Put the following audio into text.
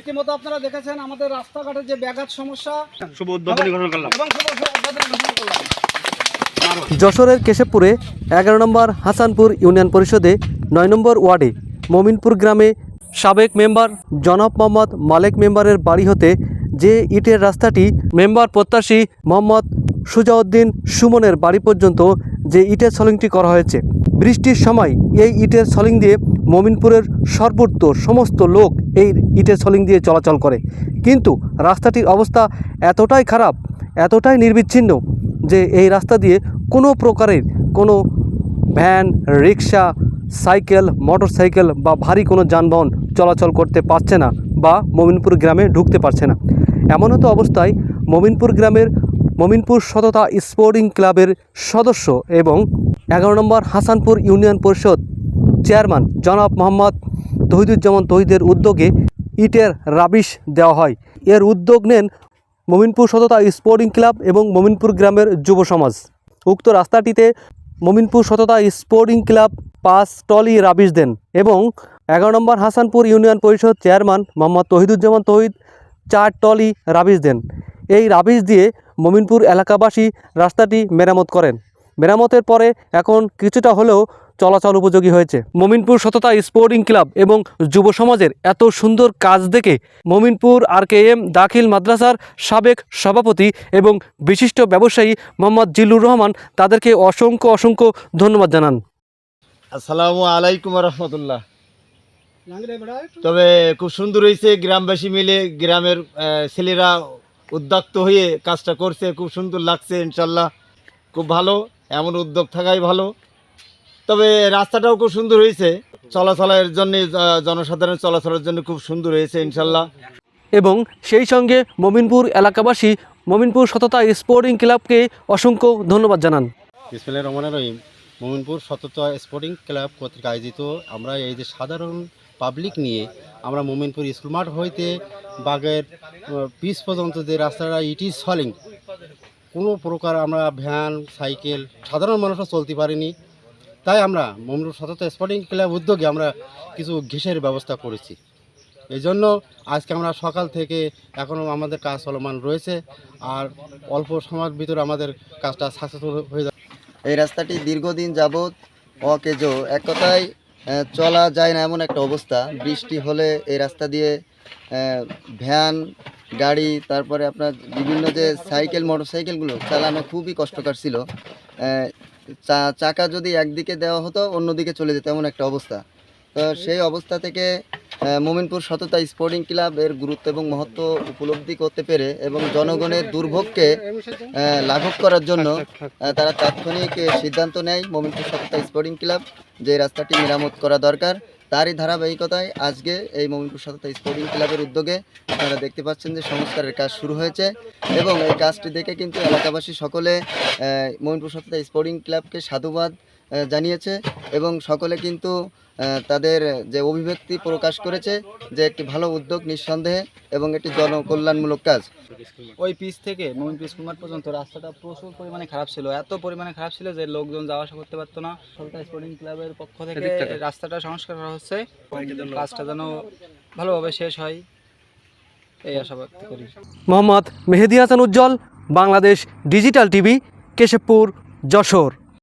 ইতিমধ্যে আপনারা দেখেছেন আমাদের রাস্তাঘাটের যে ব্যাঘাত সমস্যা। শুভ উদ্বোধনী ঘোষণা করলাম। এবং শুভ শুভ উদ্বোধনী ঘোষণা করলাম। যশোরের কেশবপুরে এগারো নম্বর হাসানপুর ইউনিয়ন পরিষদে নয় নম্বর ওয়ার্ডে মমিনপুর গ্রামে সাবেক মেম্বার জনাব মোহাম্মদ মালেক মেম্বারের বাড়ি হতে যে ইটের রাস্তাটি মেম্বার প্রত্যাশী মোহাম্মদ সুজাউদ্দিন সুমনের বাড়ি পর্যন্ত যে ইটের সলিংটি করা হয়েছে। বৃষ্টির সময় এই ইটের সলিং দিয়ে মমিনপুরের সর্বত্র সমস্ত লোক এই ইটের সলিং দিয়ে চলাচল করে। কিন্তু রাস্তাটির অবস্থা এতটাই খারাপ, এতটাই নির্বিচ্ছিন্ন যে এই রাস্তা দিয়ে কোনো প্রকারের কোনো ভ্যান, রিক্সা, সাইকেল, মোটরসাইকেল বা ভারী কোনো যানবাহন চলাচল করতে পারছে না বা মমিনপুর গ্রামে ঢুকতে পারছে না। এমন তো অবস্থায় মমিনপুর গ্রামের মমিনপুর সততা স্পোর্টিং ক্লাবের সদস্য এবং এগারো নম্বর হাসানপুর ইউনিয়ন পরিষদ চেয়ারম্যান জনাব মোহাম্মদ তহিদুজ্জামান তহিদের উদ্যোগে ইটের রাবিশ দেওয়া হয়। এর উদ্যোগ নেন মমিনপুর সততা স্পোর্টিং ক্লাব এবং মমিনপুর গ্রামের যুব সমাজ। উক্ত রাস্তাটিতে মমিনপুর সততা স্পোর্টিং ক্লাব পাঁচ টলি রাবিশ দেন এবং এগারো নম্বর হাসানপুর ইউনিয়ন পরিষদ চেয়ারম্যান মোহাম্মদ তহিদুজ্জামান তহিদ চার টলি রাবিশ দেন। এই রাবিশ দিয়ে মমিনপুর এলাকাবাসী রাস্তাটি মেরামত করেন। মেরামতের পরে এখন কিছুটা হলেও চলাচল উপযোগী হয়েছে। মমিনপুর সততা স্পোর্টিং ক্লাব এবং যুব সমাজের এত সুন্দর কাজ দেখে মমিনপুর আর কে এম দাখিল মাদ্রাসার সাবেক সভাপতি এবং বিশিষ্ট ব্যবসায়ী মোহাম্মদ জিল্লুর রহমান তাদেরকে অসংখ্য অসংখ্য ধন্যবাদ জানান। আসসালামু আলাইকুম রহমতুল্লাহ। তবে খুব সুন্দর হয়েছে গ্রামবাসী মিলে গ্রামের ছেলেরা উদ্যক্ত হয়ে কাজটা করছে খুব সুন্দর লাগছে ইনশাল্লাহ। খুব ভালো এমন উদ্যোগ থাকাই ভালো। তবে রাস্তাটাও খুব সুন্দর হয়েছে। চলাচলের জন্য জনসাধারণ চলাচলের জন্য খুব সুন্দর হয়েছে ইনশাল্লাহ। এবং সেই সঙ্গে মমিনপুর এলাকাবাসী মমিনপুর সততা স্পোর্টিং ক্লাবকে অসংখ্য ধন্যবাদ জানান। বিসমিল্লাহির রহমানির রহিম। মোমিনপুর সততা স্পোর্টিং ক্লাব কর্তৃক আয়োজিত আমরা এই যে সাধারণ পাবলিক নিয়ে আমরা মোমিনপুর স্কুল মাঠ হইতে বাগের পিচ পর্যন্ত যে রাস্তাটা ইট ইজ সলিং কোনো প্রকার আমরা ভ্যান সাইকেল সাধারণ মানুষও চলতে পারিনি। তাই আমরা মোমিনপুর সততা স্পোর্টিং ক্লাব উদ্যোগে আমরা কিছু ঘেসের ব্যবস্থা করেছি। এই জন্য আজকে আমরা সকাল থেকে এখনও আমাদের কাজ চলমান রয়েছে আর অল্প সময়ের ভিতরে আমাদের কাজটা সাকসেসফুল হয়ে যাবে। এই রাস্তাটি দীর্ঘদিন যাবৎ অকেজ। এক কথায় চলা যায় না এমন একটা অবস্থা। বৃষ্টি হলে এই রাস্তা দিয়ে ভ্যান, গাড়ি, তারপরে আপনার বিভিন্ন যে সাইকেল, মোটরসাইকেলগুলো চালানো খুবই কষ্টকর ছিল। চাকা যদি একদিকে দেওয়া হতো অন্যদিকে চলে যেত এমন একটা অবস্থা। তো সেই অবস্থা থেকে মোমিনপুর সততা স্পোর্টিং ক্লাব এর গুরুত্ব এবং মহত্ব উপলব্ধি করতে পেরে এবং জনগণের দুর্ভোগকে লাঘব করার জন্য তারা তাৎক্ষণিক সিদ্ধান্ত নেয় মোমিনপুর সততা স্পোর্টিং ক্লাব যে রাস্তাটি মেরামত করা দরকার। তারই ধারাবাহিকতায় আজকে এই মমিনপুর সততা স্পোর্টিং ক্লাবের উদ্যোগে আপনারা দেখতে পাচ্ছেন যে সংস্কারের কাজ শুরু হয়েছে এবং এই কাজটি দেখে কিন্তু এলাকাবাসী সকলে মমিনপুর সততা স্পোর্টিং ক্লাবকে সাধুবাদ জানিয়েছে এবং সকলে কিন্তু তাদের যে অভিব্যক্তি প্রকাশ করেছে যে একটি ভালো উদ্যোগ নিঃসন্দেহে এবং একটি জনকল্যাণমূলক কাজ। ওই পিচ থেকে মোমিনপুর স্কুল মাঠ পর্যন্ত রাস্তাটা প্রচুর পরিমাণে খারাপ ছিল। এত পরিমাণে খারাপ ছিল যে লোকজন যাওয়া আসা করতে পারতো না। সরকার স্পোর্টিং ক্লাবের পক্ষ থেকে রাস্তাটা সংস্কার করা হচ্ছে। কাজটা যেন ভালোভাবে শেষ হয় এই আশা ব্যক্ত করি। Mohammad Mehedi Hasan Ujjal Bangladesh digital TV Keshabpur Jessore.